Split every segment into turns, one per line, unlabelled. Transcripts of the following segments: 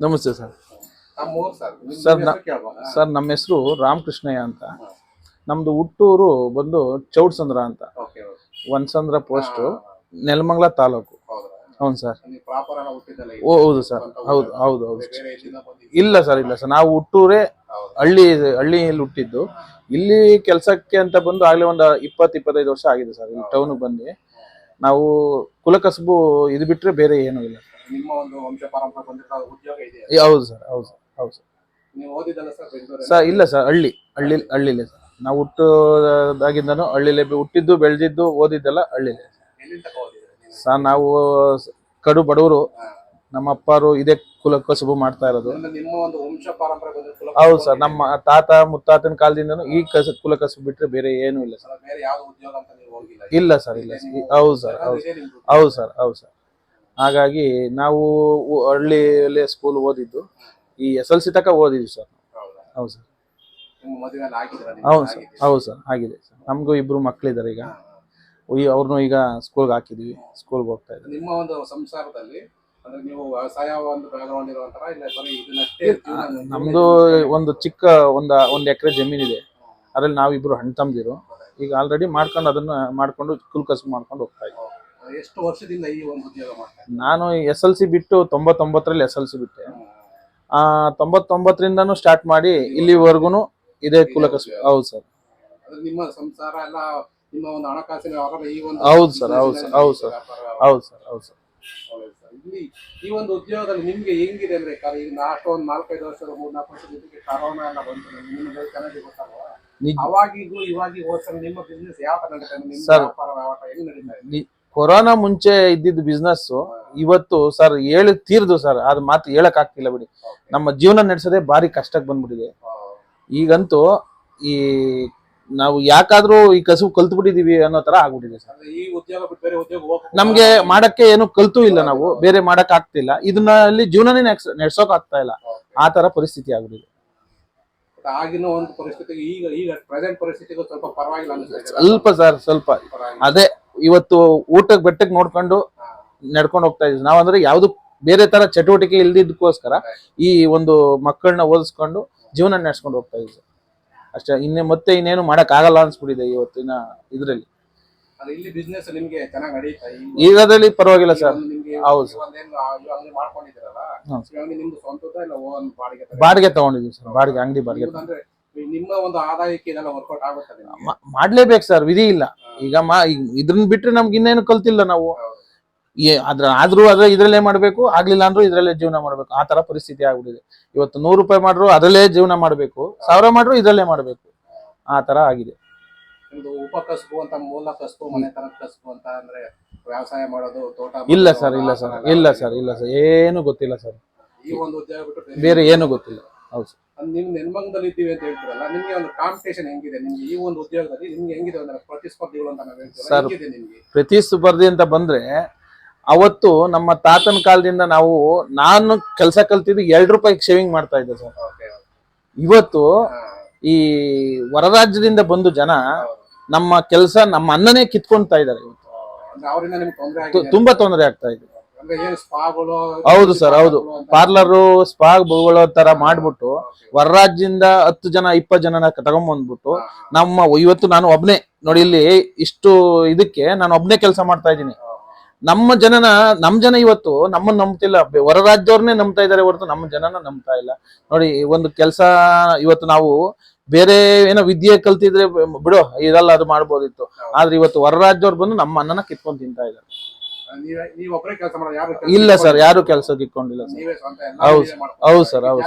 ನಮಸ್ತೆ sir.
Sir.
Sir, ನಮ್ಮ ಹೆಸರು ರಾಮಕೃಷ್ಣಯ್ಯ ಅಂತ. ನಮ್ದು ಹುಟ್ಟೂರು ಬಂದು ಚೌಡ್ಸಂದ್ರ ಅಂತ. ಒಂದ್ಸಂದ್ರ ಪೋಸ್ಟ್ ನೆಲಮಂಗ್ಲ ತಾಲೂಕು.
ಹೌದಾ?
ಸರ್. ಓ ಹೌದು ಸರ್. ಹೌದು ಹೌದು ಹೌದು? ಇಲ್ಲ ಸರ್ ಇಲ್ಲ ಸರ್. ನಾವು ಹುಟ್ಟೂರೇ. ಹಳ್ಳಿ ಹಳ್ಳಿಯಲ್ಲಿ ಹುಟ್ಟಿದ್ದು. ಇಲ್ಲಿ ಕೆಲಸಕ್ಕೆ ಅಂತ ಬಂದು ಆಗಲೇ ಒಂದು ಇಪ್ಪತ್ತು ಇಪ್ಪತ್ತೈದು ವರ್ಷ ಆಗಿದೆ ಸರ್. ಇಲ್ಲಿ ಟೌನ್ ಬಂದು. ನಾವು ಕುಲಕಸಬು ಇದು ಬಿಟ್ರೆ ಬೇರೆ ಏನೂ ಇಲ್ಲ.
ನಿಮ್ಮ ಒಂದು ವಂಶ ಪರಂಪರೆ ಬಂದಿರೋ ಉದ್ಯೋಗ ಇದೆ
ಹೌದು ಸರ್ ಹೌದು ಸರ್ ಹೌದು ಸರ್.
ನೀವು ಓದಿದ್ದಲ್ಲ ಸರ್ ಬೆಂಗಳೂರಲ್ಲಿ?
ಸರ್ ಇಲ್ಲ ಸರ್ ಹಳ್ಳಿ ಹಳ್ಳಿ ಹಳ್ಳಿಲೇ ಸರ್. ನಾವು ಹುಟ್ಟದಾಗಿಂದನೂ ಹಳ್ಳಿಲೇ ಬೆ- ಹುಟ್ಟಿದ್ದು ಬೆಳೆದಿದ್ದು ಓದಿದ್ದೆಲ್ಲ ಹಳ್ಳಿಲೇ
ಎಲ್ಲಿಂದ
ಸರ್ ನಾವು ಸ- ಕಡು ಬಡವರು. ನಮ್ಮ ಅಪ್ಪರು ಇದೇ ಕುಲ ಕಸುಬು ಮಾಡ್ತಾ ಇರೋದು.
ನಿಮ್ಮ ಒಂದು ವಂಶ ಪರಂಪರೆ ಬಂದಿರೋ
ಹೌದು ಸರ್ ನಮ್ಮ ತಾತ ಮುತ್ತಾತನ ಕಾಲದಿಂದನೂ ಈ ಕಸ ಕುಲ ಕಸುಬು ಬಿಟ್ರೆ ಬೇರೆ ಏನೂ ಇಲ್ಲ ಸರ್.
ಬೇರೆ ಯಾವ್ದು ಉದ್ಯೋಗ ಅಂತ ನೀವು ಹೋಗಿಲ್ಲ
ಇಲ್ಲ ಸರ್ ಇಲ್ಲ ಸರ್. ಹೌದು ಸರ್ ಹೌದು
ಇದೇ ನಿಮ್ದು
ಹೌದು ಸರ್ ಹೌದು ಸರ್. ಹಾಗಾಗಿ ನಾವು ಹಳ್ಳಿಯಲ್ಲಿ ಸ್ಕೂಲ್ ಓದಿದ್ದು. ಈ ಎಸ್ ಎಲ್ ಸಿ ತನಕ ಓದಿದ್ವಿ ಸರ್
ಹೌದಾ?
ಹೌದು ಸರ್ ಹೌದು ಸರ್ ಹೌದು ಸರ್ ಆಗಿದೆ ಸರ್ ನಮಗೂ ಇಬ್ಬರು ಮಕ್ಕಳಿದ್ದಾರೆ ಈಗ. ಅವ್ರನ್ನೂ ಈಗ ಸ್ಕೂಲ್ಗೆ ಹಾಕಿದ್ವಿ. ಸ್ಕೂಲ್ಗೆ ಹೋಗ್ತಾ ಇದ್ದಾರೆ.
ನಿಮ್ಮ ಒಂದು ಸಂಸಾರದಲ್ಲಿ ಅಂದ್ರೆ ನೀವು ವ್ಯವಸಾಯ ಒಂದು ಇಲ್ಲ ಬರೀ ಇದನ್ನಷ್ಟೇ
ನಮ್ದು ಒಂದು ಚಿಕ್ಕ ಒಂದು ಒಂದು ಎಕರೆ ಜಮೀನಿದೆ. ಅದ್ರಲ್ಲಿ ನಾವಿಬ್ರು ಹಣ್ಣು ತಂಬಿದ್ರು ಈಗ ಆಲ್ರೆಡಿ ಮಾಡ್ಕೊಂಡು ಅದನ್ನ ಮಾಡ್ಕೊಂಡು ಕುಲ್ಕಸ್ ಮಾಡ್ಕೊಂಡು ಹೋಗ್ತಾ ಇದ್ವಿ
ಎಷ್ಟು ವರ್ಷದಿಂದ ಈ ಒಂದು ಉದ್ಯೋಗ ಮಾಡ್ತಾರೆ
ನಾನು ಎಸ್ ಎಲ್ ಸಿ ಬಿಟ್ಟು ತೊಂಬತ್ತೊಂಬತ್ತರಲ್ಲಿ ಎಸ್ ಎಲ್ ಸಿ ಬಿಟ್ಟೆ. ಆ ತೊಂಬತ್ತೊಂಬತ್ತರಿಂದನೂ ಸ್ಟಾರ್ಟ್ ಮಾಡಿ ಇಲ್ಲಿವರೆಗೂ ಇದೇ ಕುಲಕ ಹೌದು ಸರ್.
ಅದು ನಿಮ್ಮ ಸಂಸಾರ ಎಲ್ಲ ನಿಮ್ಮ ಒಂದು ಹಣಕಾಸಿನ ವ್ಯವಹಾರ ಈ ಒಂದು
ಹೌದು ಸರ್, ಹೌದು ಸರ್, ಹೌದು ಸರ್. ಹೌದು ಸರ್ ಹೌದು ಸರ್.
ಒಳ್ಳೆದು ಸರ್. ಇಲ್ಲಿ ಈ ಒಂದು ಉದ್ಯೋಗದಲ್ಲಿ ನಿಮ್ಗೆ ಹೆಂಗಿದೆ ಅಂದ್ರೆ ಕ- ಈಗ ನಾಲ್ಕು ಒಂದು ನಾಲ್ಕೈದು ವರ್ಷದ ಮೂರ್ ನಾಲ್ಕು ವರ್ಷದ ಜೊತೆಗೆ ಕರೋನಾ ಎಲ್ಲ ಬಂತು ನಿಮ್ಗೆ ಚೆನ್ನಾಗಿ ಗೊತ್ತಲ್ವಾ
ನಿಜ.
ಅವಾಗಿಗೂ ಇವಾಗಿಗೂ ನಿಮ್ಮ ಬಿಸ್ನೆಸ್ ಯಾವ ತರ ನಡೀತಾ ಇದೆ? ನಿಮ್ಮ
ಸರ್.
ವ್ಯಾಪಾರ ವ್ಯವಹಾರ ಹೆಂಗ್ ನಡೀತಾ ಇದೆ?
ನಿ- ಕೊರೋನಾ ಮುಂಚೆ ಇದ್ದಿದ್ದ ಬಿಸ್ನೆಸ್ ಇವತ್ತು ಸರ್ ಹೇಳಿ ತೀರ್ದು ಸರ್ ಅದು ಮಾತು ಹೇಳಕ್ ಆಗ್ತಿಲ್ಲ ಬಿಡಿ. ನಮ್ಮ ಜೀವನ ನಡೆಸೋದೇ ಭಾರಿ ಕಷ್ಟಕ್ಕೆ ಬಂದ್ಬಿಟ್ಟಿದೆ. ಈಗಂತೂ ಈ ನಾವು ಯಾಕಾದ್ರೂ ಈ ಕಸುಬು ಕಲ್ತು ಬಿಟ್ಟಿದೀವಿ ಅನ್ನೋ ತರ ಆಗ್ಬಿಟ್ಟಿದೆ ಸರ್
ಈ ಉದ್ಯೋಗ ಬಿಟ್ಟು ಬೇರೆ ಉದ್ಯೋಗ ಹೋಗ್ಬೇಕು
ನಮ್ಗೆ ಮಾಡಕ್ಕೆ ಏನು ಕಲ್ತು ಇಲ್ಲ ನಾವು ಬೇರೆ ಮಾಡಕ್ ಆಗ್ತಿಲ್ಲ. ಇದನ್ನ ಅಲ್ಲಿ ಜೀವನನೇ ನೆಡ್ಸ್- ನೆಡ್ಸೋಕ್ ಆಗ್ತಾ ಇಲ್ಲ. ಆ ತರ ಪರಿಸ್ಥಿತಿ ಆಗ್ಬಿಟ್ಟಿದೆ.
But ಆಗಿನ ಒಂದು ಪರಿಸ್ಥಿತಿಗೆ ಈಗ ಈಗ ಪ್ರೆಸೆಂಟ್ ಪರಿಸ್ಥಿತಿಗೂ ಸ್ವಲ್ಪ ಪರವಾಗಿಲ್ಲ
ಸ್ವಲ್ಪ ಸರ್ ಸ್ವಲ್ಪ.
ಪರವಾಗಿಲ್ಲ.
ಅದೇ ಇವತ್ತು ಊಟಕ್ಕೆ ಬೆಟ್ಟಕ್ಕೆ ನೋಡ್ಕೊಂಡು ನಡ್ಕೊಂಡು ಹೋಗ್ತಾ ಇದ್ದೀವಿ ನಾವಂದ್ರೆ ಯಾವ್ದು ಬೇರೆ ತರ ಚಟುವಟಿಕೆ ಇಲ್ದಿದ್ದಕ್ಕೋಸ್ಕರ ಈ ಒಂದು ಮಕ್ಕಳನ್ನ ಓದಿಸ್ಕೊಂಡು ಜೀವನ ನಡೆಸ್ಕೊಂಡು ಹೋಗ್ತಾ ಇದ್ದೀವಿ ಅಷ್ಟೇ ಇನ್ನೇ ಮತ್ತೆ ಇನ್ನೇನು ಮಾಡಕ್ ಆಗಲ್ಲ ಅನ್ಸ್ಬಿಟ್ಟಿದೆ ಇವತ್ತಿನ ಇದ್ರಲ್ಲಿ.
ಅದು ಇಲ್ಲಿ ಬಿಸ್ನೆಸ್ ನಿಮ್ಗೆ ಚೆನ್ನಾಗಿ ನಡೀತಾ ಈ-
ಈಗದಲ್ಲಿ ಪರವಾಗಿಲ್ಲ ಸರ್.
ಒಂದು ನಿಮ್ಗೆ
ಹೌದು
ಈ ಒಂದೇನು ಆ- ಇವಾಗ ನೀವು ಮಾಡ್ಕೊಂಡಿದ್ದೀರಲ್ಲ
ಹ್ಮ್.
ಇವಾಗ ನಿಮ್ದು ಸ್ವಂತದ ಇಲ್ಲ ಓನ್ ಬಾಡಿಗೆ ತರ?
ಬಾಡಿಗೆ ತಗೊಂಡಿದ್ವಿ ಸರ್. ಬಾಡಿಗೆ ಅಂಗಡಿ ಬಾಡಿಗೆ
ನಿಮ್ದು ಅಂದ್ರೆ ನಿಮ್ಮ ಒಂದು ಆದಾಯಕ್ಕೆ ಇದೆಲ್ಲ ವರ್ಕೌಟ್ ಆಗುತ್ತೆ ನಿಮ್ಗೆ?
ಮಾ- ಮಾಡ್ಲೇಬೇಕು ಸರ್. ವಿಧಿ ಇಲ್ಲ. ಈಗ ಮಾ ಈಗ ಇದ್ರನ್ನ ಬಿಟ್ರೆ ನಮ್ಗೆ ಇನ್ನೇನು ಕಲ್ತಿಲ್ಲ ನಾವು. ಏ- ಅದ್ರ ಆದ್ರೂ ಅದ್ರ ಇದ್ರಲ್ಲೇ ಮಾಡ್ಬೇಕು ಆಗ್ಲಿಲ್ಲ ಅಂದ್ರೂ ಇದ್ರಲ್ಲೇ ಜೀವನ ಮಾಡ್ಬೇಕು. ಆ ತರ ಪರಿಸ್ಥಿತಿ ಆಗ್ಬಿಟ್ಟಿದೆ. ಇವತ್ತು ನೂರು ರೂಪಾಯಿ ಮಾಡ್ರು ಅದರಲ್ಲೇ ಜೀವನ ಮಾಡ್ಬೇಕು. ಸಾವಿರ ಮಾಡ್ರು ಇದ್ರಲ್ಲೇ ಮಾಡ್ಬೇಕು. ಆ ತರ ಆಗಿದೆ.
ನಿಮ್ದು ಉಪಕಸಬು ಅಂತ ಮೂಲ ಕಸಬು ಮನೆ ತನಕ ಕಸಬು ಅಂತ ಅಂದ್ರೆ ವ್ಯವಸಾಯ ಮಾಡೋದು ತೋಟ
ಇಲ್ಲ
ಮಾಡೋದು,
ಸರ್ ಇಲ್ಲ
ಆ
ಸರ್
ಥರ
ಇಲ್ಲ ಸರ್ ಇಲ್ಲ ಸರ್. ಏನು ಗೊತ್ತಿಲ್ಲ ಸರ್.
ಈ ಒಂದು ಉದ್ಯೋಗ ಬಿಟ್ಟು
ಬೇರೆ ಏನು ಗೊತ್ತಿಲ್ಲ. ಹೌದು
ನೀವು ನೆನ್ಮಂಗದಲ್ಲಿ ಇದ್ದೀವಿ ಅಂತ ಹೇಳ್ತೀರಲ್ಲ ನಿಮಗೆ ಒಂದು ಕಾಂಪಿಟೇಷನ್ ಹೆಂಗಿದೆ ನಿಮ್ಗೆ ಈ ಒಂದು ಉದ್ಯೋಗದಲ್ಲಿ ನಿಮ್ಗೆ ಹೆಂಗಿದೆ ಅಂದ್ರೆ ಪ್ರತಿಸ್ಪರ್ಧಿಗಳು ಅಂತ ನಾವು ಹೇಳ್ತೀವಿ
ಸರ್.
ಹೆಂಗಿದೆ ನಿಮ್ಗೆ
ಪ್ರತಿ ಸ್ಪರ್ಧೆ ಅಂತ ಬಂದ್ರೆ ಅವತ್ತು ನಮ್ಮ ತಾತನ ಕಾಲದಿಂದ ನಾವು ನಾನು ಕೆಲಸ ಕಲ್ತಿದ್ದು ಎರಡು ರೂಪಾಯಿ ಶೇವಿಂಗ್ ಮಾಡ್ತಾ ಇದ್ದೆ ಸರ್
Okay.
ಇವತ್ತು
ಹಾ.
ಈ ಹೊರರಾಜ್ಯದಿಂದ ಬಂದು ಜನ ನಮ್ಮ ಕೆಲಸ ನಮ್ಮ ಅನ್ನನೇ ಕಿತ್ಕೊಂತ ಇದ್ದಾರೆ ಇವತ್ತು
ಅಂದ್ರೆ ಅವರಿಂದ ನಿಮ್ಗೆ ತೊಂದರೆ ಆಗಿದೆ
ತುಂಬಾ ತೊಂದರೆ ಆಗ್ತಾ ಇದೆ ಹೌದು ಸರ್ ಹೌದು. ಪಾರ್ಲರು ಸ್ಪಾ ಗಳ ತರ ಮಾಡ್ಬಿಟ್ಟು ಹೊರರಾಜ್ಯದಿಂದ ಹತ್ತು ಜನ ಇಪ್ಪತ್ತು ಜನನ ತಗೊಂಬಂದ್ಬಿಟ್ಟು ನಮ್ಮ ಇವತ್ತು ನಾನು ಒಬ್ನೇ. ನೋಡಿ ಇಲ್ಲಿ ಇಷ್ಟು ಇದಕ್ಕೆ ನಾನು ಒಬ್ನೇ ಕೆಲಸ ಮಾಡ್ತಾ ಇದ್ದೀನಿ. ನಮ್ಮ ಜನನ ನಮ್ ಜನ ಇವತ್ತು ನಮ್ಮನ್ನ ನಂಬ್ತಿಲ್ಲ ಹೊರ ರಾಜ್ಯವ್ರನ್ನೇ ನಂಬ್ತಾ ಇದ್ದಾರೆ ಹೊರತು ನಮ್ಮ ಜನನ ನಂಬ್ತಾ ಇಲ್ಲ. ನೋಡಿ ಒಂದು ಕೆಲಸ ಇವತ್ತು ನಾವು ಬೇರೆ ಏನೋ ವಿದ್ಯೆ ಕಲ್ತಿದ್ರೆ ಬಿಡು ಇದೆಲ್ಲ ಅದು ಮಾಡ್ಬೋದಿತ್ತು. ಆದ್ರೆ ಇವತ್ತು ಹೊರ ರಾಜ್ಯವ್ರು ಬಂದು ನಮ್ಮ ಅನ್ನನ ಕಿತ್ಕೊಂಡ್ ತಿಂತಾ ಇದ್ದಾರೆ. ಇಲ್ಲ ಸರ್ ಯಾರು ಕೆಲಸಕ್ಕೆ ಇಟ್ಕೊಂಡಿಲ್ಲ ಸರ್ ಹೌದು ಹೌದು ಸರ್ ಹೌದು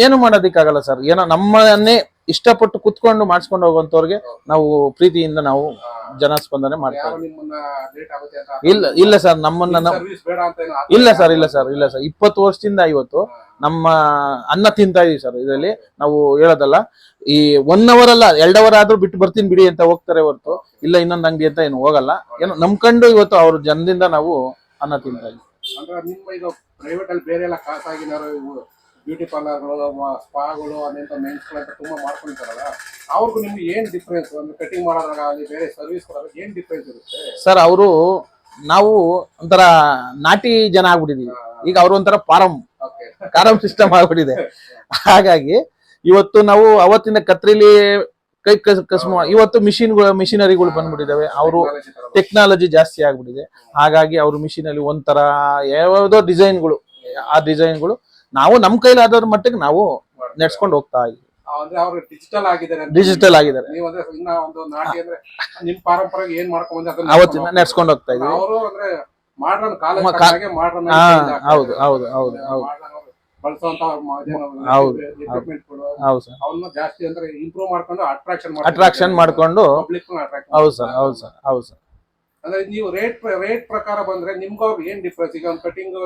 ಏನೋ
ಮಾಡೋದಿಕ್ಕಾಗಲ್ಲ ಸರ್ ಏನೋ ನಮ್ಮನ್ನೇ ಇಷ್ಟಪಟ್ಟು ಕುತ್ಕೊಂಡು ಮಾಡಿಸ್ಕೊಂಡು ಹೋಗುವಂತವ್ರಿಗೆ ನಾವು ಪ್ರೀತಿಯಿಂದ ನಾವು ಜನ ಸ್ಪಂದನೆ
ಮಾಡ್ತೇವೆ
ಇಲ್ಲ ಇಲ್ಲ ಸರ್ ನಮ್ಮನ್ನ ಇಲ್ಲ ಸರ್ ಇಲ್ಲ ಸರ್ ಇಲ್ಲ ಸರ್ ಇಪ್ಪತ್ತು ವರ್ಷದಿಂದ ಇವತ್ತು ನಮ್ಮ ಅನ್ನ ತಿಂತಾ ಇದೀವಿ ಸರ್ ಇದರಲ್ಲಿ ನಾವು ಹೇಳೋದಲ್ಲ ಈ ಒನ್ ಅವರ್ ಅಲ್ಲ ಎರಡ್ ಅವರ್ ಆದ್ರೂ ಬಿಟ್ಟು ಬರ್ತೀನಿ ಬಿಡಿ ಅಂತ ಹೋಗ್ತಾರೆ ಹೊರತು. ಇಲ್ಲ ಇನ್ನೊಂದು ಅಂಗಡಿ ಅಂತ ಏನು ಹೋಗಲ್ಲ. ಏನು ನಂಬ್ಕೊಂಡು ಇವತ್ತು ಅವ್ರ ಜನದಿಂದ ನಾವು ಅನ್ನ ತಿಂತಾ ಇದೀವಿ
ಅಂದ್ರೆ ನಿಮ್ಮ ಈಗ ಪ್ರೈವೇಟ್ ಅಲ್ಲಿ ಬೇರೆ ಎಲ್ಲ ಖಾಸಗಿನವರು ಇವು ಬ್ಯೂಟಿ ಪಾರ್ಲರ್ಗಳು ಸ್ಪಾಗಳು ಅದಂತ ಮೆನ್ಸ್ಗಳು ಅಂತ ತುಂಬಾ ಮಾಡ್ಕೊಂಡಿರ್ತಾರಲ್ಲ ಅವ್ರಿಗೂ ನಿಮ್ಗೆ ಏನ್ ಡಿಫ್ರೆನ್ಸ್ ಅಂದ್ರೆ ಕಟಿಂಗ್ ಮಾಡೋದ್ರಾಗಲಿ ಬೇರೆ ಸರ್ವಿಸ್ ಏನ್ ಡಿಫ್ರೆನ್ಸ್ ಇರುತ್ತೆ?
ಸರ್ ಅವರು ನಾವು ಒಂಥರ ನಾಟಿ ಜನ ಆಗ್ಬಿಟ್ಟಿದೀವಿ. ಈಗ ಅವರು ಒಂಥರ ಫಾರಂ ಕಾರಂ ಸಿಸ್ಟಮ್ ಆಗ್ಬಿಟ್ಟಿದೆ. ಹಾಗಾಗಿ ಇವತ್ತು ನಾವು ಅವತ್ತಿನ ಕತ್ರಿಲಿ ಕೈ ಕಸ್ ಕಸ್ಮ ಇವತ್ತು ಮಿಷಿನ್ಗಳು ಮಿಷಿನರಿಗಳು ಬಂದ್ಬಿಟ್ಟಿದ್ದಾವೆ ಅವರು ಟೆಕ್ನಾಲಜಿ ಜಾಸ್ತಿ ಆಗ್ಬಿಟ್ಟಿದೆ. ಹಾಗಾಗಿ ಅವರು ಮಿಷಿನಲ್ಲಿ ಒಂಥರ ಯಾವ್ಯಾವ್ದೋ ಡಿಸೈನ್ಗಳು ಆ ಡಿಸೈನ್ಗಳು ನಾವು ನಮ್ಮ ಕೈಲಾದವ್ರ ಮಟ್ಟಿಗೆ ನಾವು ನಡ್ಸ್ಕೊಂಡು ಹೋಗ್ತಾ ಇದ್ವಿ
ಡಿಜಿಟಲ್ ಆಗಿದ್ದಾರೆ.
ಡಿಜಿಟಲ್ ಆಗಿದ್ದಾರೆ.
ನಿಮ್ ಏನ್ ಮಾಡ್ಕೊಂಡ್
ಅವತ್ತಿನ ನಡ್ಸ್ಕೊಂಡು ಹೋಗ್ತಾ
ಮಾಡ್ರನ್
ಹೌದು ಹೌದು ಹೌದು ಹೌದು.
ಅಟ್ರಾಕ್ಷನ್
ಅಟ್ರಾಕ್ಷನ್ ಮಾಡ್ಕೊಂಡು ಹೌದು ಸರ್ ಹೌದು ಸರ್ ಹೌದು ಸರ್.
ಅಂದ್ರೆ ನೀವು ರೇಟ್ ರೇಟ್ ಪ್ರಕಾರ ಬಂದ್ರೆ ನಿಮ್ಗೆ ಅವ್ರಿಗೆ ಏನ್ ಡಿಫ್ರೆನ್ಸ್ ಈಗ ಒಂದು ಕಟಿಂಗ್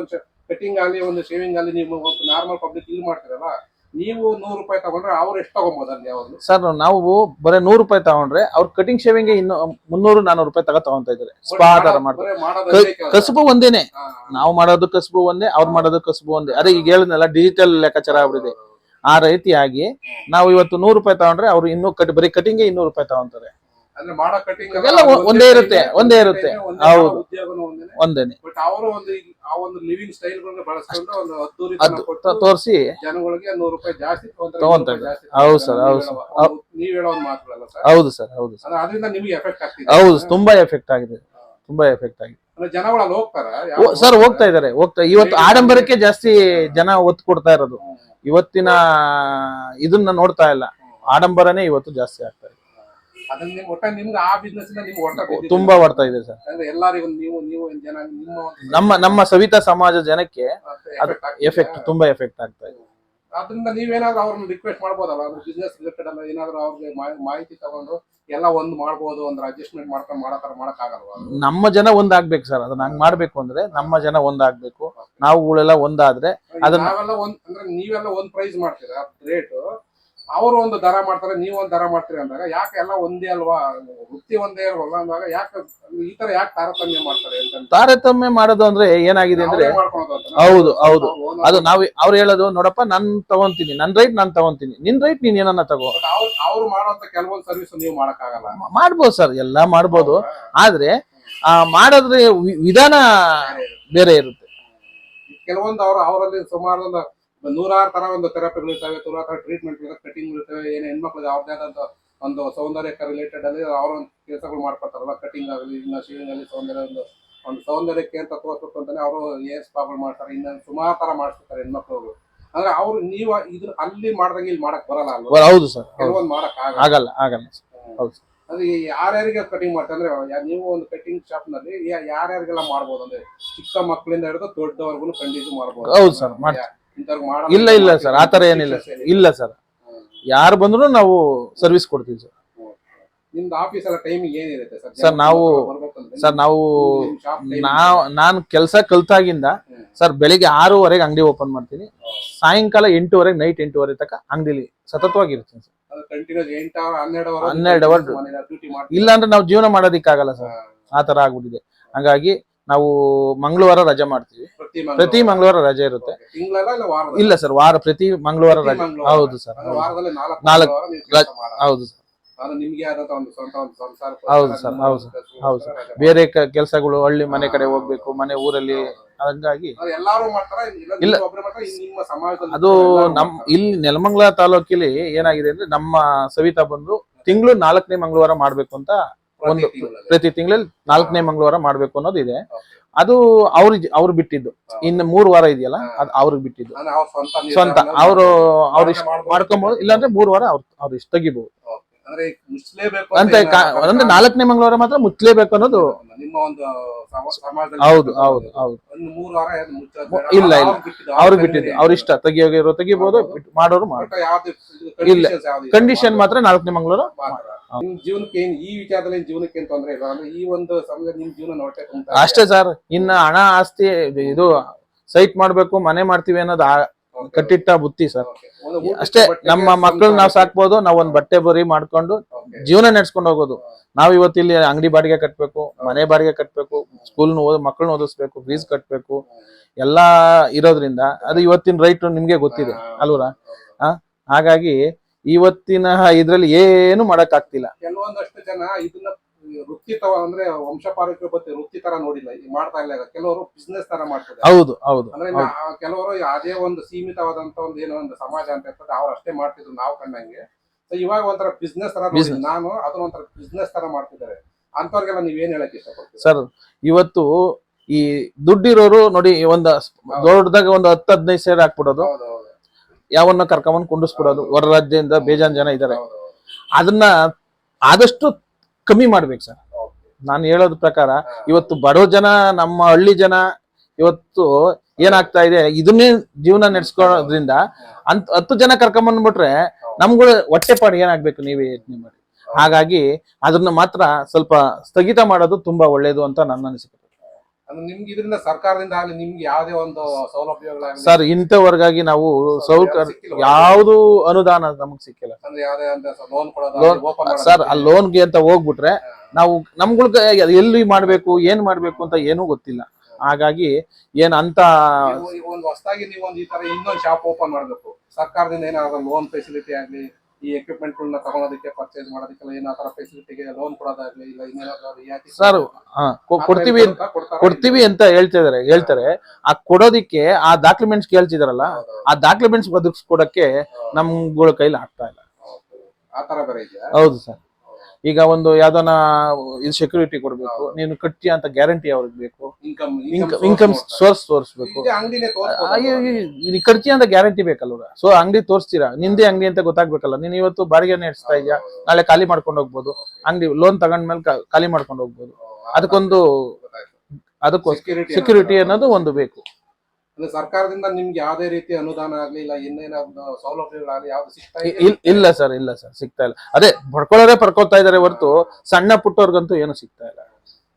ಕಟಿಂಗ್ ಆಗಲಿ ಒಂದು ಶೇವಿಂಗ್ ಆಗಲಿ ನೀವು ನಾರ್ಮಲ್ ಪಬ್ಲಿಕ್ ಇಲ್ಲಿ ಮಾಡ್ತೀರಲ್ಲ ನೀವು ನೂರು ರೂಪಾಯಿ ತಗೊಂಡ್ರೆ ಅವ್ರು ಎಷ್ಟು ತಗೊಬೋದು ಅಲ್ಲಿ ಯಾವ್ದು
ಸರ್ ನಾವು ಬರೀ ನೂರು ರೂಪಾಯಿ ತಗೊಂಡ್ರೆ ಅವ್ರ ಕಟಿಂಗ್ ಶೇವಿಂಗ್ ಇನ್ನು ಮುನ್ನೂರು ನಾನೂರು ರೂಪಾಯಿ ತಗೋ ತಗೊಂತ ಇದ್ದಾರೆ. ಸ್ಪಾ ತರ ಮಾಡ್ತಾರೆ.
ಕಸಬು
ಕಸುಬು ಒಂದೇನೆ. ನಾವು ಮಾಡೋದು ಕಸುಬು ಒಂದೇ ಅವ್ರು ಮಾಡೋದು ಕಸುಬು ಒಂದೇ. ಅದೇ ಈಗ ಹೇಳಿದ್ನಲ್ಲ ಡಿಜಿಟಲ್ ಲೆಕ್ಕಾಚಾರ ಆಗ್ಬಿಟ್ಟಿದೆ. ಆ ರೀತಿಯಾಗಿ ನಾವು ಇವತ್ತು ನೂರು ರೂಪಾಯಿ ತಗೊಂಡ್ರೆ ಅವ್ರು ಇನ್ನೂ ಕಟ್ ಬರೀ ಕಟಿಂಗ್ ಇನ್ನೂರು ರೂಪಾಯಿ ತಗೊಂತಾರೆ.
ಅಂದ್ರೆ ಮಾಡೋ ಕಟಿಂಗ್
ಎಲ್ಲ ಒಂದೇ ಇರುತ್ತೆ, ಒಂದೇ ಇರುತ್ತೆ. ಹೌದು.
ಒಂದೇನೆ. ಬಟ್ ಅವರು ಒಂದು ಆ ಒಂದು ಲಿವಿಂಗ್ ಸ್ಟೈಲ್ ಗಳನ್ನ ಬಳಸ್ಕೊಂಡು ಒಂದು ಹತ್ತೂರಿ
ಅದು ತೋರಿಸಿ.
ಜನಗಳಿಗೆ ನೂರು ರೂಪಾಯಿ ಜಾಸ್ತಿ ತಗೊಂತಾರೆ,
ಹೌದು ಸರ್, ಹೌದು ಸರ್.
ನೀವ್ ಹೇಳೋ ಒಂದು ಮಾತುಗಳಲ್ಲ ಸರ್.
ಹೌದು ಸರ್ ಹೌದು ಸರ್.
ಅದರಿಂದ ನಿಮ್ಗೆ ಎಫೆಕ್ಟ್ ಆಗ್ತಿದೆ.
ಹೌದು ತುಂಬಾ ಎಫೆಕ್ಟ್ ಆಗಿದೆ. ತುಂಬಾ ಎಫೆಕ್ಟ್ ಆಗಿದೆ.
ಜನಗಳು ಹೋಗ್ತಾರ?
ಸರ್ ಹೋಗ್ತಾ ಇದಾರೆ ಹೋಗ್ತಾ ಇವತ್ತು ಆಡಂಬರಕ್ಕೆ ಜಾಸ್ತಿ ಜನ ಒತ್ತು ಕೊಡ್ತಾ ಇರೋದು. ಇವತ್ತಿನ ಇದನ್ನ ನೋಡ್ತಾ ಇಲ್ಲ. ಆಡಂಬರನೇ ಇವತ್ತು ಜಾಸ್ತಿ ಆಗ್ತಾ ಇದೆ
ಅದನ್ನ ಒಟ್ಟ ನಿಮ್ಗೆ ಆ ಬಿಸ್ನೆಸ್ ಇಂದ ನಿಮ್ಗೆ ಒಟ್ಟ.
ತುಂಬಾ ಬರ್ತಾ ಇದೆ ಸರ್.
ಅಂದ್ರೆ ಎಲ್ಲರಿಗೂ ನೀವು ನೀವು ಜನ ನಿಮ್ಮ ಒಂದು
ನಮ್ಮ ನಮ್ಮ ಸವಿತಾ ಸಮಾಜ ಜನಕ್ಕೆ ಅದು ಎಫೆಕ್ಟ್ ತುಂಬಾ ಎಫೆಕ್ಟ್ ಆಗ್ತಾ ಇದೆ.
ಅದರಿಂದ ನೀವೇನಾದ್ರೂ ಅವ್ರನ್ನ ರಿಕ್ವೆಸ್ಟ್ ಮಾಡ್ಬೋದಲ್ಲ? ಅವ್ರ ಬಿಸ್ನೆಸ್ ರಿಲೇಟೆಡ್ ಅಲ್ಲ ಏನಾದ್ರೂ ಅವ್ರಿಗೆ ಮಾಹಿತಿ ತಗೊಂಡು ಎಲ್ಲ ಒಂದ್ ಮಾಡ್ಬೋದು ಅಂದ್ರೆ ಅಡ್ಜಸ್ಟ್ಮೆಂಟ್ ಮಾಡ್ಕೊಂಡು ಮಾಡೋ ತರ ಮಾಡಕ್ ಆಗಲ್ವಾ
ನಮ್ಮ ಜನ ಒಂದಾಗ್ಬೇಕು ಸರ್ ಅದನ್ನ ಹಂಗ್ ಮಾಡ್ಬೇಕು ಅಂದ್ರೆ ನಮ್ಮ ಜನ ಒಂದಾಗ್ಬೇಕು ನಾವುಗಳೆಲ್ಲ ಒಂದಾದ್ರೆ ಅದನ್ನ-
ನಾವೆಲ್ಲ ಒಂದ್ ಅಂದ್ರೆ ನೀವೆಲ್ಲ ಒಂದ್ ಪ್ರೈಸ್ ಮಾಡ್ತೀರಾ ರೇಟ್ ಅವರು ಒಂದು ದರ ಮಾಡ್ತಾರೆ ನೀವು ಒಂದು ದರ ಮಾಡ್ತೀರಿ ಅಂದಾಗ ಯಾಕೆ ಎಲ್ಲ ಒಂದೇ ಅಲ್ವಾ? ವೃತ್ತಿ ಒಂದೇ ಅಲ್ವಲ್ಲ ಅಂದಾಗ ಯಾಕೆ ಈ ತರ ಯಾಕೆ ತಾರತಮ್ಯ ಮಾಡ್ತಾರೆ ಅಂತ
ತಾರತಮ್ಯ ಮಾಡೋದು ಅಂದ್ರೆ ಏನಾಗಿದೆ ಅಂದ್ರೆ. ಹೌದು ಹೌದು. ಅದು ನಾವು ಅವ್ರು ಹೇಳೋದು ನೋಡಪ್ಪ ನಾನ್ ತಗೊಂತೀನಿ ನನ್ ರೈಟ್ ನಾನ್ ತಗೊಂತೀನಿ. ನಿನ್ ರೈಟ್ ನೀನ್ ಏನನ್ನ ತಗೋ.
ಅವ್ರು ಮಾಡುವಂತ ಕೆಲವೊಂದು ಸರ್ವಿಸ್ ನೀವು
ಮಾಡಕ್ಕಾಗಲ್ಲ. ಮಾಡ್ಬೋದು ಸರ್ ಎಲ್ಲಾ ಮಾಡ್ಬೋದು. ಆದ್ರೆ ಆ ಮಾಡೋದ್ರೆ ವಿಧಾನ ಬೇರೆ ಇರುತ್ತೆ.
ಕೆಲವೊಂದು ಅವರು ಅವರಲ್ಲಿ ಸುಮಾರು ಒಂದು ನೂರಾರು ತರ ಒಂದು ಥೆರಪಿಗಳು ಇರ್ತವೆ ನೂರಾರು ತರ ಟ್ರೀಟ್ಮೆಂಟ್ ಕಟಿಂಗ್ ಇರ್ತವೆ ಏನು ಹೆಣ್ಮಕ್ಳಿಗೆ ಅವ್ರದ್ದೇ ಆದಂತ ಒಂದು ಸೌಂದರ್ಯಕ್ಕೆ ರಿಲೇಟೆಡ್ ಅಲ್ಲಿ ಅವ್ರ ಒಂದು ಕೆಲಸಗಳು ಮಾಡ್ಕೊಡ್ತಾರಲ್ಲ ಕಟಿಂಗ್ ಆಗಲಿ ಇನ್ನ ಶೇವಿಂಗ್ ಅಲ್ಲಿ ಸೌಂದರ್ಯ ಒಂದು ಒಂದು ಸೌಂದರ್ಯಕ್ಕೆ ಅಂತ ತೋರಿಸ್ಬೇಕು ಅಂತಾನೆ ಅವರು ಏರ್ ಸ್ಪಾಗಳು ಮಾಡ್ತಾರೆ. ಇನ್ನ ಸುಮಾರು ತರ ಮಾಡಿಸ್ತಾರೆ ಹೆಣ್ಮಕ್ಳು ಅಂದ್ರೆ ಅವ್ರು ನೀವು ಇದ್ರ ಅಲ್ಲಿ ಮಾಡ್ದಂಗೆ ಇಲ್ಲಿ ಮಾಡಕ್ ಬರಲ್ಲ ಅಲ್ವಾ?
ಹೌದು ಸರ್
ಕೆಲವೊಂದು ಮಾಡಕ್ ಆಗಲ್ಲ.
ಆಗಲ್ಲ ಹೌದು
ಈ ಯಾರ್ಯಾರಿಗೆ ಕಟಿಂಗ್ ಮಾಡ್ತಾರೆ ಅಂದ್ರೆ ನೀವು ಒಂದು ಕಟಿಂಗ್ ಶಾಪ್ನಲ್ಲಿ ಯಾರ್ಯಾರಿಗೆಲ್ಲ ಮಾಡ್ಬೋದು? ಅಂದ್ರೆ ಚಿಕ್ಕ ಮಕ್ಕಳಿಂದ ಹಿಡಿದು ದೊಡ್ಡವರ್ಗು ಖಂಡಿತ ಮಾಡ್ಬೋದು.
ಹೌದು
ಸರ್
ಇಲ್ಲ ಇಲ್ಲ ಸರ್. ಆತರ ಏನಿಲ್ಲ ಇಲ್ಲ ಸರ್. ಯಾರು ಬಂದ್ರು ನಾವು ಸರ್ವಿಸ್ ಕೊಡ್ತೀವಿ ಸರ್.
ನಿಮ್ದು ಆಫೀಸ್ ಎಲ್ಲ ಟೈಮಿಂಗ್ ಏನಿರುತ್ತೆ ಸರ್?
ನಾವು- ಸರ್ ನಾವು ನಾವ್ ನಾನು ಕೆಲಸ ಕಲ್ತಾಗಿಂದ ಸರ್ ಬೆಳಿಗ್ಗೆ ಆರೂವರೆಗೆ ಅಂಗಡಿ ಓಪನ್ ಮಾಡ್ತೀನಿ. ಸಾಯಂಕಾಲ ಎಂಟೂವರೆಗೆ ನೈಟ್ ಎಂಟೂವರೆ ತನಕ ಅಂಗಡಿಲಿ ಸತತವಾಗಿ ಇರ್ತೀನಿ ಸರ್
ಹನ್ನೆರಡು ಅವರ್
ಇಲ್ಲ ಅಂದ್ರೆ ನಾವು ಜೀವನ ಮಾಡೋದಿಕ್ಕಾಗಲ್ಲ ಸರ್. ಆ ತರ ಆಗ್ಬಿಟ್ಟಿದೆ. ಹಂಗಾಗಿ ನಾವು ಮಂಗಳವಾರ ರಜೆ ಮಾಡ್ತೀವಿ.
ಪ್ರತಿ
ಮಂಗಳವಾರ. ರಜೆ ಇರುತ್ತೆ.
ಇಲ್ಲ
ಸರ್ ವಾರ ಪ್ರತಿ ಮಂಗಳವಾರ ರಜೆ. ಹೌದು ಸರ್
ನಾಲ್ಕು.
ಹೌದು ಸರ್. ಹೌದು ಸರ್ ಹೌದು ಸರ್ ಹೌದು ಸರ್. ಬೇರೆ ಕೆಲಸಗಳು ಹಳ್ಳಿ ಮನೆ ಕಡೆ ಹೋಗ್ಬೇಕು ಮನೆ ಊರಲ್ಲಿ ಹಂಗಾಗಿ
ಇಲ್ಲ
ಅದು ನಮ್ ಇಲ್ಲಿ ನೆಲಮಂಗಲ ತಾಲೂಕಿಲಿ ಏನಾಗಿದೆ ಅಂದ್ರೆ ನಮ್ಮ ಸವಿತಾ ಬಂದು ತಿಂಗಳು ನಾಲ್ಕನೇ ಮಂಗಳವಾರ ಮಾಡ್ಬೇಕು ಅಂತ ಒಂದು ಪ್ರತಿ ತಿಂಗಳಲ್ಲಿ. ನಾಲ್ಕನೇ ಮಂಗಳವಾರ ಮಾಡ್ಬೇಕು ಅನ್ನೋದು ಇದೆ ಅದು ಅವ್ರ ಅವ್ರು ಬಿಟ್ಟಿದ್ದು. ಇನ್ನು ಮೂರು ವಾರ ಇದೆಯಲ್ಲ ಅದು ಅವ್ರಿಗೆ ಬಿಟ್ಟಿದ್ದು.
ಸ್ವಂತ
ಅವರು ಅವ್ರ ಇಷ್ಟ. ಮಾಡ್ಕೊಬಹುದು ಇಲ್ಲಾಂದ್ರೆ ಮೂರು ವಾರ ಅವ್ರ ಅವ್ರ ಇಷ್ಟ ತೆಗಿಬಹುದು ಅಂತ ಅಂದ್ರೆ ನಾಲ್ಕನೇ ಮಂಗಳವಾರ ಮಾತ್ರ ಮುಚ್ಚಲೇಬೇಕು ಅನ್ನೋದು ಹೌದು ಹೌದು ಹೌದು. ಇಲ್ಲ, ಇಲ್ಲ.
ಅವ್ರು ಬಿಟ್ಟಿದ್ದು,
ಅವ್ರಿಗೆ
ಅವ್ರ
ಬಿಟ್ಟಿದ್ದು ಅವ್ರ ಇಷ್ಟ. ತೆಗಿಯೋಗಿರೋ ತೆಗಿಬಹುದು ಮಾಡೋರು ಮಾಡ ಇಲ್ಲ. ಕಂಡೀಷನ್ ಮಾತ್ರ ನಾಲ್ಕನೇ ಮಂಗಳವಾರ.
ನಿಮ್ ಜೀವನಕ್ಕೆ ಏನ್ ಈ ವಿಚಾರದಲ್ಲಿ ಜೀವನಕ್ಕೆ ಏನ್ ತೊಂದ್ರೆ ಇಲ್ಲ? ಅಂದ್ರೆ ಈ ಒಂದು ನಿಮ್ ಜೀವನ ನೋಡ್ತಾ
ಅಷ್ಟೇ ಸರ್ ಇನ್ನ ಹಣ ಆಸ್ತಿ ಇದು ಸೈಟ್ ಮಾಡ್ಬೇಕು ಮನೆ ಮಾಡ್ತೀವಿ ಅನ್ನೋದು ಆ- ಕಟ್ಟಿಟ್ಟ ಬುತ್ತಿ ಸರ್ ಅಷ್ಟೇ ನಮ್ಮ ಮಕ್ಕಳನ್ನ ನಾವು ಸಾಕ್ಬೋದು ನಾವ್ ಒಂದ್ ಬಟ್ಟೆ ಬರಿ ಮಾಡ್ಕೊಂಡು ಜೀವನ ನಡ್ಸ್ಕೊಂಡು ಹೋಗೋದು. ನಾವ್ ಇವತ್ತಿಲ್ಲಿ ಅಂಗಡಿ ಬಾಡಿಗೆ ಕಟ್ಬೇಕು ಮನೆ ಬಾಡಿಗೆ ಕಟ್ಬೇಕು ಸ್ಕೂಲ್ ಓದ್ ಮಕ್ಕಳನ್ನ ಓದಿಸ್ಬೇಕು ಫೀಸ್ ಕಟ್ಬೇಕು ಎಲ್ಲಾ ಇರೋದ್ರಿಂದ ಅದು ಇವತ್ತಿನ ರೈಟ್ ನಿಮ್ಗೆ ಗೊತ್ತಿದೆ ಅಲ್ವರ ಹಾಗಾಗಿ ಇವತ್ತಿನ ಇದ್ರಲ್ಲಿ ಏನು ಮಾಡಕ್ ಆಗ್ತಿಲ್ಲ
ಕೆಲವೊಂದಷ್ಟು ಜನ ಇದನ್ನ ವೃತ್ತಿ ತರ ಅಂದ್ರೆ ಪಾರಕ ಬಗ್ಗೆ ವೃತ್ತಿ ತರ ನೋಡಿಲ್ಲ ಈಗ ಮಾಡ್ತಾ ಇಲ್ಲ ಈಗ. ಕೆಲವರು ಬಿಸ್ನೆಸ್ ತರ ಮಾಡ್ತಾರೆ
ಹೌದು ಹೌದು
ಅಂದ್ರೆ ನಾ- ಕೆಲವರು ಅದೇ ಒಂದು ಸೀಮಿತವಾದಂತ ಒಂದು ಏನೋ ಒಂದು ಸಮಾಜ ಅಂತ ಇರ್ತದೆ ಅವ್ರು ಅಷ್ಟೇ ಮಾಡ್ತಿದ್ರು ನಾವು ಕಂಡಂಗೆ. ಸೊ ಇವಾಗ ಒಂಥರ ಬಿಸ್ನೆಸ್ ತರ ನೋಡಿ
Business.
ನಾನು ಅದನ್ನ ಒಂಥರ ಬಿಸ್ನೆಸ್ ತರ ಮಾಡ್ತಿದ್ದಾರೆ. ಅಂತವ್ರಿಗೆಲ್ಲ ನೀವೇನ್ ಹೇಳಕ್ ಇಷ್ಟಪಡ್ತೀರಾ?
ಸರ್ ಇವತ್ತು ಈ ದುಡ್ಡಿರೋರು ನೋಡಿ ಒಂದ್ ದೊಡ್ಡದಾಗ ಒಂದು ಹತ್ತು ಹದಿನೈದು ಸೇರ್ ಹಾಕ್ಬಿಡೋದು.
ಹೌದು.
ಯಾವನ್ನ ಕರ್ಕೊಂಬಂದ್ ಕುಂಡಿಸ್ಬಿಡೋದು. ಹೊರ ರಾಜ್ಯದಿಂದ ಬೇಜಾನ್ ಜನ
ಹೌದು.
ಅದನ್ನ ಆದಷ್ಟು ಕಮ್ಮಿ ಮಾಡ್ಬೇಕು ಸರ್. ನಾನು ಹೇಳೋದ್ ಪ್ರಕಾರ ಇವತ್ತು ಬಡವ ಜನ ನಮ್ಮ ಹಳ್ಳಿ ಜನ ಇವತ್ತು ಏನಾಗ್ತಾ ಇದೆ ಇದನ್ನೇ ಜೀವನ ನಡೆಸ್ಕೊಳ್ಳೋದ್ರಿಂದ ಅಂತ ಹತ್ತು ಜನ ಕರ್ಕೊಂಬಂದ್ಬಿಟ್ರೆ ನಮ್ಗಳು ಹೊಟ್ಟೆಪಾಡು ಏನಾಗ್ಬೇಕು ನೀವೇ ಯೋಚನೆ ಮಾಡಿ. ಹಾಗಾಗಿ ಅದನ್ನ ಮಾತ್ರ ಸ್ವಲ್ಪ ಸ್ಥಗಿತ ಮಾಡೋದು ತುಂಬಾ ಒಳ್ಳೇದು ಅಂತ ನನ್ನ ಅನಿಸಿಕೆ.
ಅಂದ್ರೆ ನಿಮ್ಗೆ ಇದರಿಂದ ಸರ್ಕಾರದಿಂದ ಆಗಲಿ ನಿಮ್ಗೆ ಯಾವುದೇ ಒಂದು ಸೌಲಭ್ಯಗಳಾಗಲಿ
ಸರ್ ಇಂಥವರ್ಗಾಗಿ ನಾವು ಸೌಕರ್ಯ ಯಾವುದು ಅನುದಾನ ನಮಗ್ ಸಿಕ್ಕಿಲ್ಲ.
ಅಂದ್ರೆ ಯಾವುದೇ ಲೋನ್ ಕೊಡೋದು ಓಪನ್
ಸರ್ ಆ ಲೋನ್ಗೆ ಅಂತ ಹೋಗ್ಬಿಟ್ರೆ ನಾವು ನಮ್ಗಳ್ಗೆ ಎಲ್ಲಿ ಮಾಡ್ಬೇಕು ಏನ್ ಮಾಡ್ಬೇಕು ಅಂತ ಏನೂ ಗೊತ್ತಿಲ್ಲ. ಹಾಗಾಗಿ ಏನ್ ಅಂತ
ಒಂದು ಹೊಸದಾಗಿ ನೀವು ಒಂದು ಈ ತರ ಇನ್ನೊಂದು ಶಾಪ್ ಓಪನ್ ಮಾಡಬೇಕು. ಸರ್ಕಾರದಿಂದ ಏನಾದ್ರು ಲೋನ್ ಫೆಸಿಲಿಟಿ ಆಗ್ಲಿ ಈ ಎಕ್ವಿಪ್ಮೆಂಟ್ ಗಳನ್ನ ತಗೊಳೋದಕ್ಕೆ ಪರ್ಚೇಸ್ ಮಾಡೋದಕ್ಕೆಲ್ಲ ಏನಾತರ ಫೆಸಿಲಿಟಿಗೆ ಲೋನ್ ಕೊಡೋದಾಗ್ಲಿ ಇಲ್ಲ ಇನ್ನೇನಾದ್ರೂ ರಿಯಾಯಿತಿ
ಸರ್ ಹಾ, ಕೊ- ಕೊಡ್ತೀವಿ ಅಂತ ಕೊಡ್ತೀವಿ ಅಂತ ಹೇಳ್ತಿದಾರೆ ಹೇಳ್ತಾರೆ. ಆ ಕೊಡೋದಿಕ್ಕೆ ಆ ಡಾಕ್ಯುಮೆಂಟ್ಸ್ ಕೇಳ್ತಿದಾರಲ್ಲ ಆ ಡಾಕ್ಯುಮೆಂಟ್ಸ್ ಬದುಕಿಸ್ಕೊಡಕ್ಕೆ ನಮ್ಗಳ ಕೈಲಿ ಆಗ್ತಾ ಇಲ್ಲ.
ಆತರ ತರ ಬೇರೆ ಇದೆಯಾ?
ಹೌದು ಸರ್ ಈಗ ಒಂದು ಯಾವ್ದನ ಇದು ಸೆಕ್ಯೂರಿಟಿ ಕೊಡ್ಬೇಕು ನೀನು ಕಟ್ಟಿ ಅಂತ ಗ್ಯಾರಂಟಿ ಅವ್ರಿಗೆ ಬೇಕು.
ಇನ್ಕಮ್
ಇನ್ಕಮ್ ಸೋರ್ಸ್ ತೋರಿಸ್ಬೇಕು. ನೀನು ಖರ್ಚಿ ಅಂತ ಗ್ಯಾರಂಟಿ ಬೇಕಲ್ವ ಸೊ ಅಂಗಡಿ ತೋರಿಸ್ತೀರಾ? ನಿಂದೇ ಅಂಗಡಿ ಅಂತ ಗೊತ್ತಾಗ್ಬೇಕಲ್ಲ. ನೀನ್ ಇವತ್ತು ಬಾಡಿಗೆ ನಡೆಸ್ತಾ ಇದೆಯಾ? ನಾಳೆ ಖಾಲಿ ಮಾಡ್ಕೊಂಡು ಹೋಗ್ಬೋದು. ಅಂಗಡಿ ಲೋನ್ ತಗೊಂಡ್ಮೇಲೆ ಮೇಲೆ ಖಾಲಿ ಮಾಡ್ಕೊಂಡು ಹೋಗ್ಬೋದು. ಅದಕ್ಕೊಂದು ಅದಕ್ಕೋಸ್ಕರ
ಸೆಕ್ಯೂರಿಟಿ
ಅನ್ನೋದು ಒಂದು ಬೇಕು.
ಅಂದ್ರೆ ಸರ್ಕಾರದಿಂದ ನಿಮ್ಗೆ ಯಾವುದೇ ರೀತಿ ಅನುದಾನ ಆಗ್ಲಿ ಇಲ್ಲ ಇನ್ನೇನಾದ್ರು ಸೌಲಭ್ಯಗಳಾಗ್ಲಿ ಯಾವ್ದು ಸಿಗ್ತಾ
ಇಲ್ಲ ಇಲ್- ಇಲ್ಲ ಸರ್ ಇಲ್ಲ ಸರ್ ಸಿಗ್ತಾ ಇಲ್ಲ. ಅದೇ ಪಡ್ಕೊಳ್ಳೋರೇ ಪಡ್ಕೊತಾ ಇದಾರೆ ಹೊರತು ಸಣ್ಣ ಪುಟ್ಟವ್ರಿಗಂತೂ ಏನು ಸಿಗ್ತಾ ಇಲ್ಲ.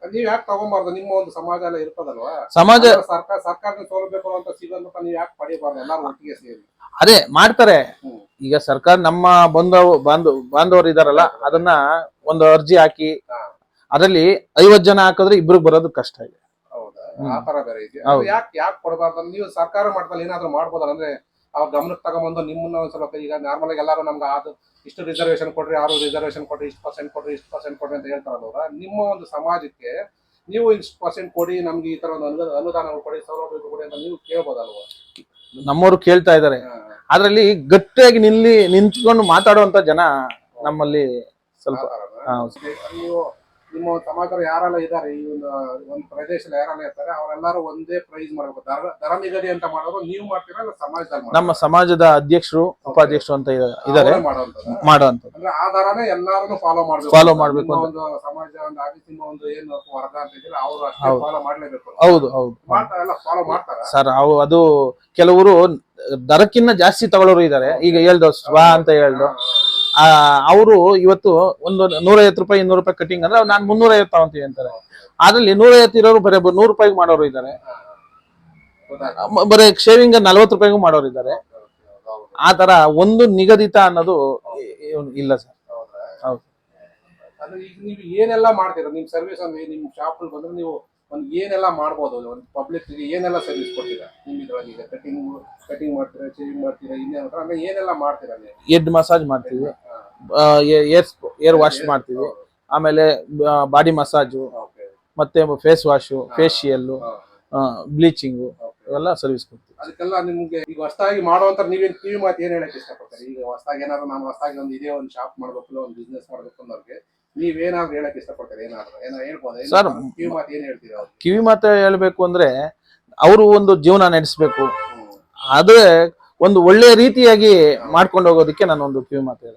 ನೀವ್ ಯಾಕೆ ತಗೊಂಬಾರ್ದು? ನಿಮ್ಮ ಒಂದು ಸಮಾಜ ಎಲ್ಲ ಇರ್ತದಲ್ವಾ?
ಸಮಾಜ
ಸರ್ಕಾರ ಸರ್ಕಾರದ ಸೌಲಭ್ಯ ಕೊಡುವಂತ ಸಿಗೋದಂತ ನೀವ್ ಯಾಕೆ ಪಡಿಬಾರ್ದು? ಎಲ್ಲಾರು ಒಟ್ಟಿಗೆ ಸೇರಿ.
ಅದೇ ಮಾಡ್ತಾರೆ.
ಹ್ಮ್.
ಈಗ ಸರ್ಕಾರ ನಮ್ಮ ಬಂಧವ ಬಾಂಧವ ಬಾಂಧವರು ಇದಾರಲ್ಲ ಅದನ್ನ ಒಂದು ಅರ್ಜಿ ಹಾಕಿ
ಹಾ.
ಅದರಲ್ಲಿ ಐವತ್ ಜನ ಹಾಕಿದ್ರೆ ಇಬ್ರು ಬರೋದು ಕಷ್ಟ ಇದೆ.
ಆ ತರ ಬೇರೆ ಇದೆ.
ಯಾಕ್
ಯಾಕೆ ಯಾಕೆ ಕೊಡಬಾರ್ದು ನೀವು ಸರ್ಕಾರ ಮಟ್ಟದಲ್ಲಿ ಏನಾದ್ರು ಮಾಡ್ಬೋದಲ್ಲ? ಅಂದ್ರೆ ಅವ್ರ ಗಮನಕ್ಕೆ ತಗೊಂಬಂದು ನಿಮ್ಮನ್ನ ಒಂದ್ ಸ್ವಲ್ಪ ಈಗ ನಾರ್ಮಲ್ ಆಗಿ ಎಲ್ಲಾರು ನಮ್ಗೆ ಅದು ಇಷ್ಟು ರಿಸರ್ವೇಶನ್ ಕೊಡ್ರಿ ಆರು ರಿಸರ್ವೇಶನ್ ಕೊಡ್ರಿ ಇಷ್ಟು ಪರ್ಸೆಂಟ್ ಕೊಡ್ರಿ ಇಷ್ಟು ಪರ್ಸೆಂಟ್ ಕೊಡ್ರಿ ಅಂತ ಹೇಳ್ತಾರಲ್ಲ ನಿಮ್ಮ ಒಂದು ಸಮಾಜಕ್ಕೆ ನೀವು ಇಷ್ಟು ಪರ್ಸೆಂಟ್ ಕೊಡಿ ನಮ್ಗೆ ಈ ತರ ಒಂದು ಅನುದಾನ ಅನುದಾನಗಳು ಕೊಡಿ ಸೌಲಭ್ಯ ಕೊಡಿ ಅಂತ ನೀವು ಕೇಳ್ಬೋದಲ್ವಾ?
ನಮ್ಮವರು ಕೇಳ್ತಾ ಇದಾರೆ. ಅದ್ರಲ್ಲಿ ಗಟ್ಟಿಯಾಗಿ ನಿಲ್ಲಿ ನಿಂತ್ಕೊಂಡು ಮಾತಾಡುವಂತ ಜನ ನಮ್ಮಲ್ಲಿ ಸ್ವಲ್ಪ
ನೀವು ನಿಮ್ಮ ಸಮಾಜ ಸಮಾಜದಲ್ಲಿ ಯಾರೆಲ್ಲ ಇದ್ದಾರೆ ಈ ಒಂದು ಒಂದು ಪ್ರದೇಶದಲ್ಲಿ ಯಾರೆಲ್ಲ ಇರ್ತಾರೆ ಅವರೆಲ್ಲರೂ ಒಂದೇ ಪ್ರೈಸ್ ಮಾಡಬೇಕು. ದರ ದರ ನಿಗದಿ ಅಂತ ಮಾಡೋರು ನೀವು ಮಾಡ್ತೀರಾ ಇಲ್ಲ ಸಮಾಜದಲ್ಲಿ
ನಮ್ಮ ಸಮಾಜದ ಅಧ್ಯಕ್ಷರು ಉಪಾಧ್ಯಕ್ಷರು ಅಂತ ಇದ- ಇದಾರೆ.
ಮಾಡುವಂತ.
ಮಾಡುವಂತದ್ದು
ಅಂದ್ರೆ ಆ ದರನೇ ಎಲ್ಲಾರು ಫಾಲೋ ಮಾಡ್ಬೇಕು.
ಫಾಲೋ ಮಾಡ್ಬೇಕು
ಒಂದು ಸಮಾಜ ಒಂದು ನಿಮ್ಮ ಒಂದು ಏನು ವರ್ಗ ಅಂತ ಇದ್ರೆ ಅವರು ಅಷ್ಟೇ ಫಾಲೋ ಮಾಡ್ಲೇಬೇಕು.
ಹೌದು ಹೌದು.
ಮಾಡ್ತಾರಲ್ಲ ಫಾಲೋ ಮಾಡ್ತಾರೆ.
ಸರ್ ಅವು ಅದು ಕೆಲವರು ದರಕ್ಕಿನ್ನ ಜಾಸ್ತಿ ತಗೊಳ್ಳೋರು ಇದಾರೆ. ಈಗ ಹೇಳ್ದು ಸ್ವಾ ಅಂತ ಹೇಳ್ದು. ಅವರು ಇವತ್ತು ಒಂದು ನೂರೈವತ್ತು ರೂಪಾಯಿ, ಇನ್ನೂರು ರೂಪಾಯಿ ಕಟಿಂಗ್ ಅಂದ್ರೆ ನಾನು ಮುನ್ನೂರೈವತ್ತು ತಗೊಂತೀವಿ ಅಂತಾರೆ ಅದ್ರಲ್ಲಿ ನೂರೈವತ್ತು ಇರೋರು ಬರೀ ನೂರು ರೂಪಾಯಿಗೆ ಮಾಡೋರು ಇದ್ದಾರೆ? ಬರೀ ಶೇವಿಂಗ್ ನಲ್ವತ್ತು ರೂಪಾಯಿಗೂ ಮಾಡೋರು ಇದ್ದಾರೆ. ಆ ತರ ಒಂದು ನಿಗದಿತ ಅನ್ನೋದು ಇಲ್ಲ ಸರ್ ಹೌದು
ಈಗ ನೀವು ಏನೆಲ್ಲ ಮಾಡ್ತೀರಾ ನಿಮ್ ಸರ್ವಿಸ್ ಅಂದ್ರೆ ನಿಮ್ ಶಾಪ್ ಬಂದ್ರೆ ನೀವು ಒಂದು ಏನೆಲ್ಲ ಮಾಡ್ಬೋದು ಒಂದು ಪಬ್ಲಿಕ್ ಏನೆಲ್ಲ ಸರ್ವಿಸ್ ಕೊಡ್ತೀರಾ? ನಿಮ್ ಇದ್ರೊಳಗೆ ಈಗ ಕಟಿಂಗ್ ಕಟಿಂಗ್ ಮಾಡ್ತೀರಾ ಶೇವಿಂಗ್ ಮಾಡ್ತೀರಾ ಇನ್ನೇನು ಅಂದ್ರೆ ಏನೆಲ್ಲ ಮಾಡ್ತೀರಾ ನೀವು?
ಹೆಡ್ ಮಸಾಜ್ ಮಾಡ್ತೀವಿ. ಏರ್ ಏರ್ ವಾಶ್ ಮಾಡ್ತೀವಿ. ಆಮೇಲೆ ಬಾಡಿ ಮಸಾಜು ಮತ್ತೆ ಫೇಸ್ ವಾಶು ಫೇಶಿಯಲ್ಲು ಬ್ಲೀಚಿಂಗು ಎಲ್ಲ ಸರ್ವಿಸ್ ಕೊಡ್ತೀವಿ.
ಅದಕ್ಕೆಲ್ಲ ನಿಮ್ಗೆ ಈಗ ಹೊಸದಾಗಿ ಮಾಡುವಂತ ನೀವೇನ್ ಕಿವಿ ಮಾತು ಏನ್ ಹೇಳಕ್ ಇಷ್ಟಪಡ್ತಾರೆ? ಈಗ ಹೊಸದಾಗಿ ಏನಾದ್ರು ನಾನು ಹೊಸದಾಗಿ ಒಂದು ಇದೇ ಒಂದು ಶಾಪ್ ಮಾಡ್ಬೇಕು ಒಂದು ಬಿಸ್ನೆಸ್ ಮಾಡ್ಬೇಕು ಅನ್ನೋರಿಗೆ ನೀವೇನಾದ್ರು ಹೇಳಕ್ ಇಷ್ಟಪಡ್ತಾರೆ ಏನಾದ್ರು ಏನೋ ಹೇಳ್ಬೋದು ಏನ್
Sir,
ಕಿವಿ ಮಾತು ಏನ್ ಹೇಳ್ತೀರಾ ಅವ್ರಿಗೆ?
ಕಿವಿ ಮಾತು ಹೇಳ್ಬೇಕು ಅಂದ್ರೆ ಅವರು ಒಂದು ಜೀವನ ನಡೆಸಬೇಕು. ಅದೇ ಒಂದು ಒಳ್ಳೆಯ ರೀತಿಯಾಗಿ ಮಾಡ್ಕೊಂಡು ಹೋಗೋದಕ್ಕೆ ನಾನು ಒಂದು ಕಿವಿ ಮಾತು ಹೇಳ